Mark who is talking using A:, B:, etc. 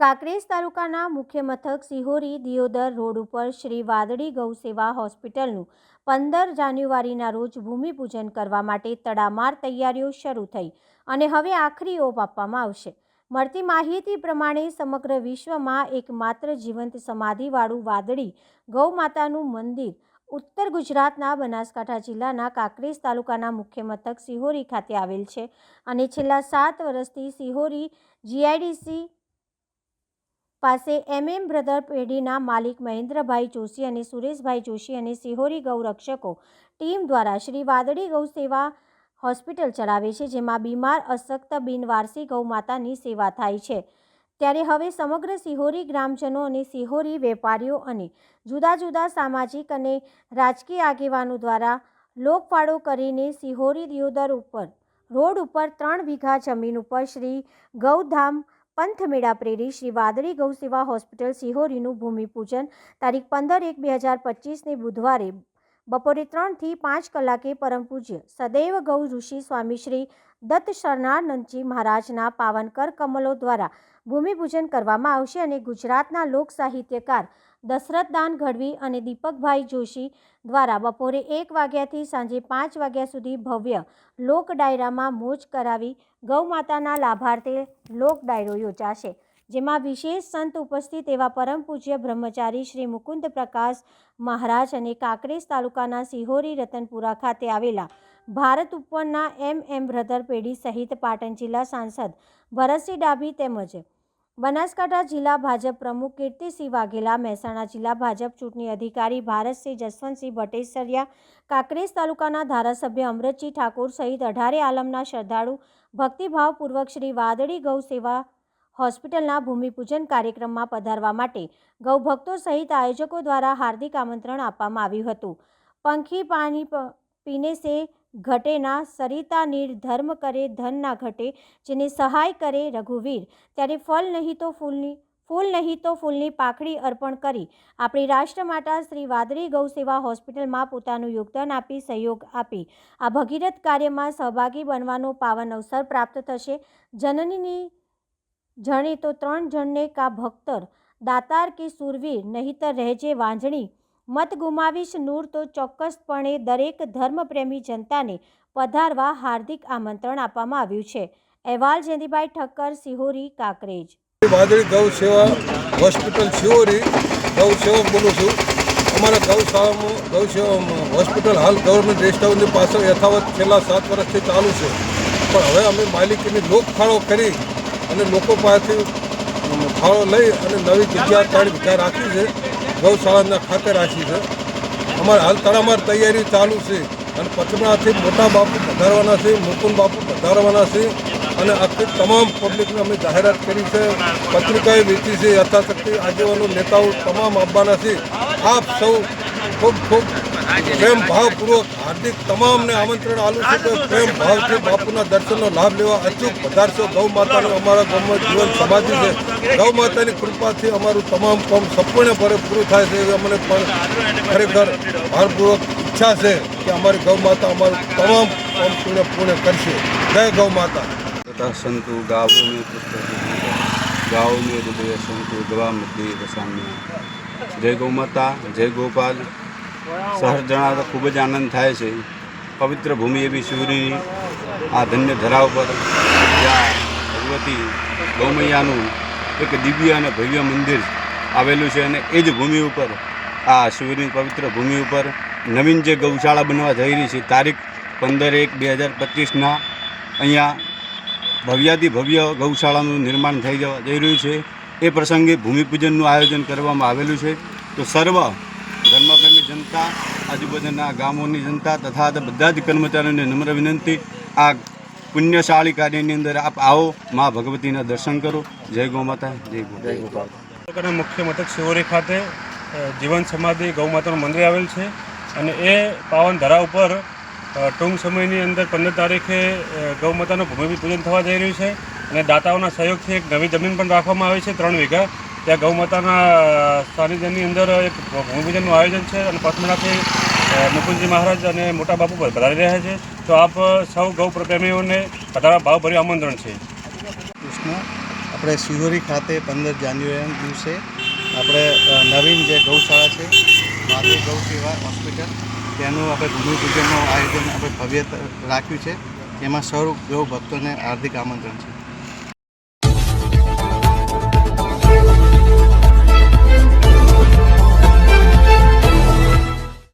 A: કાંકરેજ તાલુકાના મુખ્ય મથક સિહોરી દિયોદર રોડ ઉપર શ્રી વાદળી ગૌ સેવા હોસ્પિટલનું પંદર જાન્યુઆરીના રોજ ભૂમિપૂજન કરવા માટે તડામાર તૈયારીઓ શરૂ થઈ અને હવે આખરી ઓપ આપવામાં આવશે. મળતી માહિતી પ્રમાણે સમગ્ર વિશ્વમાં એકમાત્ર જીવંત સમાધિવાળું વાદળી ગૌમાતાનું મંદિર ઉત્તર ગુજરાતના બનાસકાંઠા જિલ્લાના કાંકરેજ તાલુકાના મુખ્ય મથક સિહોરી ખાતે આવેલ છે અને છેલ્લા સાત વર્ષથી સિહોરી જીઆઈડીસી પાસે એમએમ બ્રધર પેઢીના માલિક મહેન્દ્રભાઈ જોશી અને સુરેશભાઈ જોશી અને સિહોરી ગૌરક્ષકો ટીમ દ્વારા શ્રી વાદળી ગૌ સેવા હોસ્પિટલ ચલાવે છે, જેમાં બીમાર, અશક્ત, બિનવારસી ગૌ માતાની સેવા થાય છે. ત્યારે હવે સમગ્ર સિહોરી ગ્રામજનો અને સિહોરી વેપારીઓ અને જુદા જુદા સામાજિક અને રાજકીય આગેવાનો દ્વારા લોકફાળો કરીને સિહોરી દિયોદર ઉપર, રોડ ઉપર ત્રણ વીઘા જમીન ઉપર શ્રી ગૌધામ પંથમેળા પ્રેરી શ્રી વાદળી ગૌસેવા હોસ્પિટલ સિહોરીનું ભૂમિપૂજન તારીખ પંદર એક બે હજાર પચીસને બુધવારે બપોરે ત્રણથી પાંચ કલાકે પરમ પૂજ્ય સદૈવ ગૌ ઋષિ સ્વામી શ્રી દત્ત શરણાનંદજી મહારાજના પાવનકર કમલો દ્વારા ભૂમિપૂજન કરવામાં આવશે અને ગુજરાતના લોક સાહિત્યકાર દશરથદાન ગઢવી અને દીપકભાઈ જોશી દ્વારા બપોરે એક વાગ્યાથી સાંજે પાંચ વાગ્યા સુધી ભવ્ય લોક ડાયરામાં મોજ કરાવી ગૌ માતાના લાભાર્થે લોક ડાયરો યોજાશે, જેમાં વિશેષ સંત ઉપસ્થિત એવા પરમ પૂજ્ય બ્રહ્મચારી શ્રી મુકુંદ પ્રકાશ મહારાજ અને કાંકરેજ તાલુકાના સિહોરી રતનપુરા ખાતે આવેલા ભારત ઉપરના એમ એમ બ્રધર પેઢી સહિત પાટણ જિલ્લા સાંસદ ભરતસિંહ ડાભી તેમજ બનાસકાંઠા જિલ્લા ભાજપ પ્રમુખ કીર્તિસિંહ વાઘેલા, મહેસાણા જિલ્લા ભાજપ ચૂંટણી અધિકારી ભારતસિંહ જસવંતસિંહ ભટ્ટેસરિયા, કાંકરેજ તાલુકાના ધારાસભ્ય અમરતજી ઠાકોર સહિત અઢારે આલમના શ્રદ્ધાળુ ભક્તિભાવપૂર્વક શ્રી વાદળી ગૌ સેવા હોસ્પિટલના ભૂમિપૂજન કાર્યક્રમમાં પધારવા માટે ગૌભક્તો સહિત આયોજકો દ્વારા હાર્દિક આમંત્રણ આપવામાં આવ્યું હતું. પંખી પાણી પીને સે ઘટે ના, સરિતા નીર ધર્મ કરે, ધન ના ઘટે, જેને સહાય કરે રઘુવીર. ત્યારે ફળ નહીં તો ફૂલની, ફૂલ નહીં તો ફૂલની પાખડી અર્પણ કરી. આપણી રાષ્ટ્રમાતા શ્રી વાદળી ગૌ સેવા હોસ્પિટલમાં પોતાનું યોગદાન આપી, સહયોગ આપી. આ ભગીરથ કાર્યમાં સહભાગી બનવાનો પાવન અવસર પ્રાપ્ત થશે. જનનીની જણે તો ત્રણ જણને કા ભક્તર, દાતાર કે સુરવીર, નહીતર રહેજે વાંજણી મત ગુમાવીશ નૂર તો ચોક્કસપણે દરેક ધર્મપ્રેમી જનતાને પધારવા હાર્દિક આમંત્રણ આપવામાં આવ્યું છે. અહેવાલ જયંતિભાઈ ઠક્કર, સિહોરી, કાકરેજ.
B: વાદળી ગૌ સેવા હોસ્પિટલ સિહોરી, ગૌ સેવક બોલું છું. અમારા ગૌશાળામાં ગૌ સેવા હોસ્પિટલ હાલ ગવર્મેન્ટ રેસ્ટ હાઉસની પાછળ યથાવત છેલ્લા સાત વર્ષથી ચાલુ છે. પણ હવે અમે માલિકીની લોક ફાળો કરી અને લોકો પાસેથી ફાળો લઈ અને નવી જગ્યા ત્રણ વીઘા રાખી છે. ગૌશાળાના ખાતે રાખી છે. અમારે હાલ તડામાર તૈયારી ચાલુ છે અને પચમણાથી મોટા બાપુ પધારવાના છે, મુકુંદ બાપુ પધારવાના છે અને આખી તમામ પબ્લિકને અમે જાહેરાત કરી છે. પત્રિકાએ વેચી છે, યથાશક્તિ આગેવાનો, નેતાઓ તમામ આવવાના છે. આપ સૌ ખૂબ ખૂબ પ્રેમ ભાવપૂર્વક હાર્દિક તમામને આમંત્રણ આલું છું કે પ્રેમ ભાવથી બાપુના દર્શનનો લાભ લેવા અચૂક પધારશો. ગૌ માતાનું અમારા ગામમાં જીવન સમાધિ છે. ગૌ માતાની કૃપાથી અમારું તમામ કામ સંપૂર્ણપણે પૂરું થાય છે એવી અમને પણ ખરેખર ભારપૂર્વક ઈચ્છા છે કે અમારી ગૌ માતા અમારું તમામ કામ પૂર્ણ પૂર્ણ કરશે. જય ગૌ માતા.
C: સંતુ ગાવો મેં ગાઓ મેં હૃદય સંતુ ગવા મધ્ય જય ગૌ માતા, જય ગોપાલ. સહર જણાવતા ખૂબ જ આનંદ થાય છે. પવિત્ર ભૂમિ એવી શિવરીની આ ધન્ય ધરા જ્યાં ભગવતી ગૌમૈયાનું એક દિવ્ય અને ભવ્ય મંદિર આવેલું છે અને એ જ ભૂમિ ઉપર, આ શિવરીની પવિત્ર ભૂમિ ઉપર નવીન જે ગૌશાળા બનવા જઈ રહી છે, તારીખ પંદર એક બે હજાર પચીસના, અહીંયા ભવ્યાથી ભવ્ય ગૌશાળાનું નિર્માણ થઈ જવા જઈ રહ્યું છે. એ પ્રસંગે ભૂમિપૂજનનું આયોજન કરવામાં આવેલું છે. તો સર્વ ધર્મપ્રેમી જનતા આજુબાજુના ગામોની જનતા તથા બધા જ કર્મચારીઓને નમ્ર વિનંતી આ પુણ્યશાળી કાર્યની અંદર આપ આવો મા ભગવતીના દર્શન કરો. જય ગૌ માતા જય ગોપાલ
D: મુખ્ય મથક શિવોરી ખાતે જીવન સમાધિ ગૌ માતાનું મંદિર આવેલ છે અને એ પાવન ધરા ઉપર ટૂંક સમયની અંદર પંદર તારીખે ગૌ માતાનું ભૂમિ પૂજન થવા જઈ રહ્યું છે અને દાતાઓના સહયોગથી એક નવી જમીન પણ રાખવામાં આવી છે ત્રણ વીઘા. ત્યાં ગૌ માતાના સાનિધ્યની અંદર એક ભૂમિપૂજનનું આયોજન છે અને પથમેળાથી મુકુંદજી મહારાજ અને મોટા બાપુ પધારી રહ્યા છે. તો આપ સૌ ગૌ પ્રેમીઓને પધારવા ભાવભર્યું આમંત્રણ છે.
E: કૃષ્ણ, આપણે શિહોરી ખાતે પંદર જાન્યુઆરીના દિવસે આપણે નવીન જે ગૌશાળા છે, માધવી ગૌ સેવા હોસ્પિટલ તેનું આપણે ભૂમિપૂજનનું આયોજન આપણે ભવ્ય રાખ્યું છે. એમાં સૌ ગૌ ભક્તોને હાર્દિક આમંત્રણ છે.